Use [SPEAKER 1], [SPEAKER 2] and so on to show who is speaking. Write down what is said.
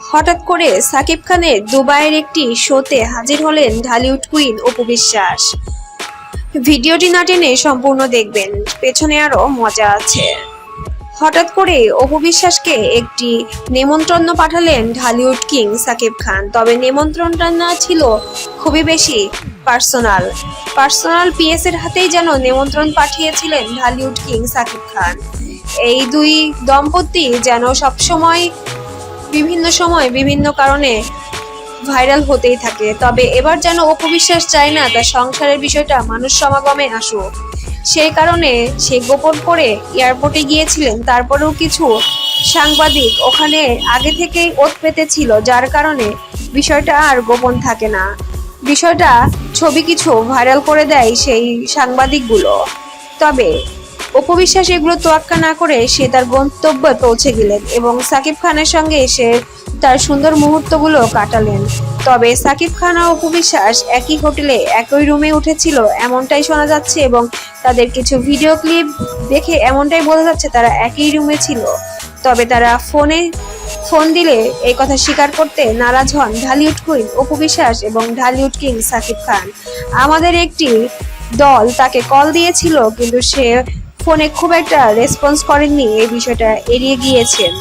[SPEAKER 1] হঠাৎ করে সাকিব খানের দুবাইয়ের একটি শোতে হাজির হলেন ঢালিউড কুইন অপু বিশ্বাস। ভিডিওটি না টেনে সম্পূর্ণ দেখবেন, পেছনে আরও মজা আছে। হঠাৎ করে অপু বিশ্বাসকে একটি নেমন্ত্রণ পাঠালেন ঢালিউড কিং সাকিব খান, তবে নেমন্ত্রণটা না ছিল খুবই বেশি পার্সোনাল। পার্সোনাল পিএস এর হাতেই যেন নেমন্ত্রণ পাঠিয়েছিলেন ঢালিউড কিং সাকিব খান। এই দুই দম্পতি যেন সবসময় বিভিন্ন সময় বিভিন্ন কারণে ভাইরাল হতেই থাকে। তবে এবার যেন অপবিশ্বাস চায় না তার সংসারের বিষয়টা মানুষ সমাগমে আসুক। সেই কারণে সে গোপন করে এয়ারপোর্টে গিয়েছিলেন, তারপরেও কিছু সাংবাদিক ওখানে আগে থেকেই ওত পেতেছিল, যার কারণে বিষয়টা আর গোপন থাকে না। বিষয়টা ছবি কিছু ভাইরাল করে দেয় সেই সাংবাদিকগুলো। তবে অপবিশ্বাস এগুলো তোয়াক্কা না করে সে তার গন্তব্যে পৌঁছে গেলেন এবং সাকিব খানের সঙ্গে এসে তার সুন্দর মুহূর্তগুলো কাটালেন। তবে সাকিব খান ও অপবিশ্বাস একই হোটেলে একই রুমে উঠেছিল, এমনটাই শোনা যাচ্ছে এবং তাদের কিছু ভিডিও ক্লিপ দেখে এমনটাই বোঝা যাচ্ছে তারা একই রুমে ছিল। তবে তারা ফোনে ফোন দিলে এই কথা স্বীকার করতে নারাজ হন ঢালিউড কুইন অপু বিশ্বাস এবং ঢালিউড কিং সাকিব খান। আমাদের একটি দল তাকে কল দিয়েছিল, কিন্তু সে ফোনে খুব একটা রেসপন্স করেননি এই বিষয়টা এড়িয়ে গিয়েছেন।